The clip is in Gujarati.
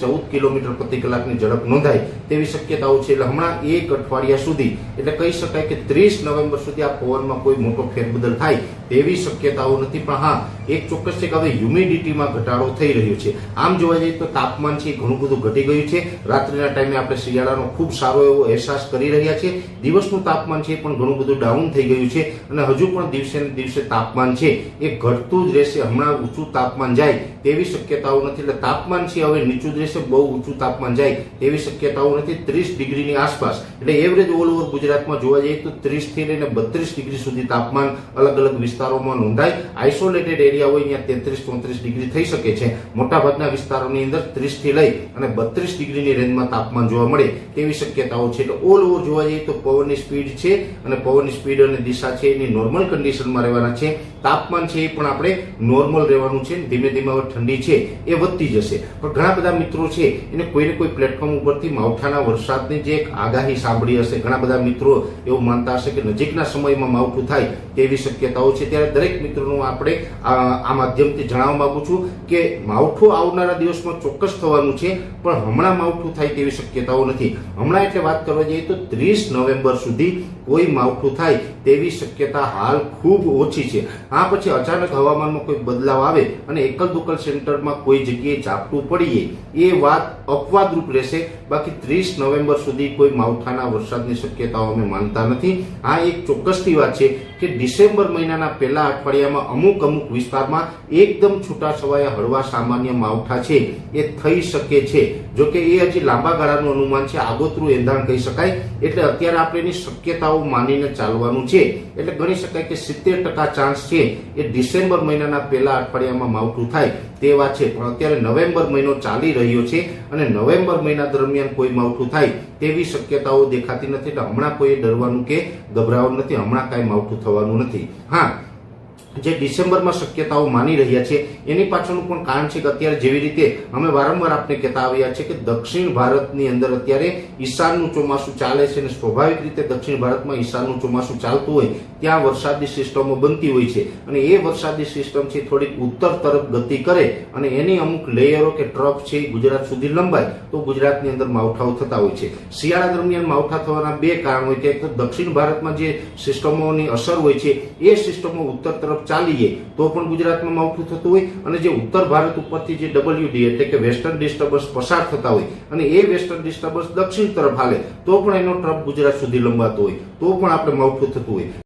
ચૌદ કિલોમીટર પ્રતિ કલાકની ઝડપ નોંધાય તેવી શક્યતાઓ છે. એટલે હમણાં એક અઠવાડિયા સુધી, એટલે કહી શકાય કે ત્રીસ નવેમ્બર સુધી આ પવનમાં કોઈ મોટો ફેરબદલ થાય તેવી શક્યતાઓ નથી. પણ હા, એક ચોક્કસ છે કે હવે હ્યુમિડિટીમાં ઘટાડો થઈ રહ્યો છે. આમ જોવા જઈએ તો તાપમાન છે ઘણું બધું ઘટી ગયું છે. રાત્રિના ટાઈમે આપણે શિયાળાનો ખૂબ સારો એવો અહેસાસ કરી રહ્યા છે દિવસનું તાપમાન છે પણ ઘણું બધું ડાઉન થઈ ગયું છે અને હજુ પણ દિવસે ને દિવસે તાપમાન છે એ ઘટતું જ રહેશે. હમણાં ઊંચું તાપમાન જાય તેવી શક્યતાઓ નથી. એટલે તાપમાન છે હવે નીચું રહેશે બહુ ઊંચું તાપમાન જાય એવી શક્યતાઓ નથી. ત્રીસ ડિગ્રીની આસપાસ, એટલે એવરેજ ઓલ ઓવર ગુજરાતમાં જોવા જઈએ તો ત્રીસથી લઈને બત્રીસ ડિગ્રી સુધી તાપમાન અલગ અલગ વિસ્તારોમાં નોંધાય. આઇસોલેટેડ એરિયા હોય ત્યાં તેત્રીસ ચોત્રીસ ડિગ્રી થઈ શકે છે. મોટાભાગના વિસ્તારોની અંદર ત્રીસથી લઈ અને બત્રીસ ડિગ્રીની રેન્જમાં તાપમાન જોવા મળે તેવી શક્યતાઓ છે. એટલે ઓલ ઓવર જોવા જઈએ તો પવનની સ્પીડ છે અને પવનની સ્પીડ અને દિશા છે એની નોર્મલ કન્ડિશનમાં રહેવાના છે. તાપમાન છે એ પણ આપણે નોર્મલ રહેવાનું છે, ધીમે ધીમે હવે ઠંડી છે એ વધતી જશે. પણ ઘણા બધા મિત્રો છે, એને કોઈને કોઈ પ્લેટફોર્મ ઉપરથી માવઠાના વરસાદની જે એક આગાહી સાંભળી હશે, ઘણા બધા મિત્રો એવું માનતા હશે કે નજીકના સમયમાં માવઠું થાય તેવી શક્યતાઓ છે. ત્યારે દરેક મિત્રોનું આપણે આ માધ્યમથી જણાવવા માંગુ છું કે માવઠું આવનારા દિવસમાં ચોક્કસ થવાનું છે, પણ હમણાં માવઠું થાય તેવી શક્યતાઓ નથી. હમણાં એટલે વાત કરવા જઈએ તો ત્રીસ નવેમ્બર સુધી કોઈ માવઠું થાય તેવી શક્યતા હાલ ખૂબ ઓછી છે. આ પછી અચાનક હવામાનમાં કોઈ બદલાવ આવે અને એકલ દુકલ સેન્ટરમાં કોઈ જગ્યાએ ઝાપટું પડીએ, એ વાત અપવાદરૂપ રહેશે. બાકી ત્રીસ નવેમ્બર સુધી કોઈ માવઠાના વરસાદની શક્યતાઓ અમે માનતા નથી. આ એક ચોક્કસની વાત છે કે ડિસેમ્બર મહિનાના પહેલા અઠવાડિયામાં અમુક અમુક વિસ્તારમાં એકદમ છૂટાછવાયા હળવા સામાન્ય માવઠા છે. એ થઈ શકે છે. જો કે એ હજી લાંબા ગાળાનું અનુમાન છે. આગોતરું એંધાણ કહી શકાય. એટલે અત્યારે આપણે એની શક્યતાઓ માનીને ચાલવાનું છે. એટલે ગણી શકાય કે સિત્તેર ટકા ચાન્સ છે એ ડિસેમ્બર મહિનાના પહેલા અઠવાડિયામાં માવઠું થાય તે વાત છે. પણ અત્યારે નવેમ્બર મહિનો ચાલી રહ્યો છે અને નવેમ્બર મહિના દરમિયાન કોઈ માવઠું થાય તેવી શક્યતાઓ દેખાતી નથી. એટલે હમણાં કોઈ ડરવાનું કે ગભરાવાનું નથી. હમણાં કાંઈ માવઠું થવાનું નથી. હા જે ડિસેમ્બરમાં શક્યતાઓ માની રહ્યા છે, એની પાછળનું પણ કારણ છે કે અત્યારે જેવી રીતે અમે વારંવાર આપને કહેતા આવ્યા છે કે દક્ષિણ ભારતની અંદર અત્યારે ઈશાનનું ચોમાસું ચાલે છે અને સ્વાભાવિક રીતે દક્ષિણ ભારતમાં ઈશાનનું ચોમાસું ચાલતું હોય, ત્યાં વરસાદી સિસ્ટમો બનતી હોય છે. અને એ વરસાદી સિસ્ટમ છે, થોડીક ઉત્તર તરફ ગતિ કરે અને એની અમુક લેયરો કે ટ્રફ છે એ ગુજરાત સુધી લંબાય, તો ગુજરાતની અંદર માવઠાઓ થતા હોય છે. શિયાળા દરમિયાન માવઠા થવાના બે કારણ હોય એક તો દક્ષિણ ભારતમાં જે સિસ્ટમોની અસર હોય છે, એ સિસ્ટમો ઉત્તર ચાલીએ, તો પણ ગુજરાતમાં માવઠું થતું હોય અને જે ઉત્તર ભારત ઉપરથી જે ડબલ્યુડી એટલે કે વેસ્ટર્ન ડિસ્ટર્બન્સ પસાર થતા હોય અને એ વેસ્ટર્ન ડિસ્ટર્બન્સ દક્ષિણ તરફ હાલે, તો પણ એનો ટ્રફ ગુજરાત સુધી લંબાતો હોય, તો પણ આપણે માવઠું થતું હોય.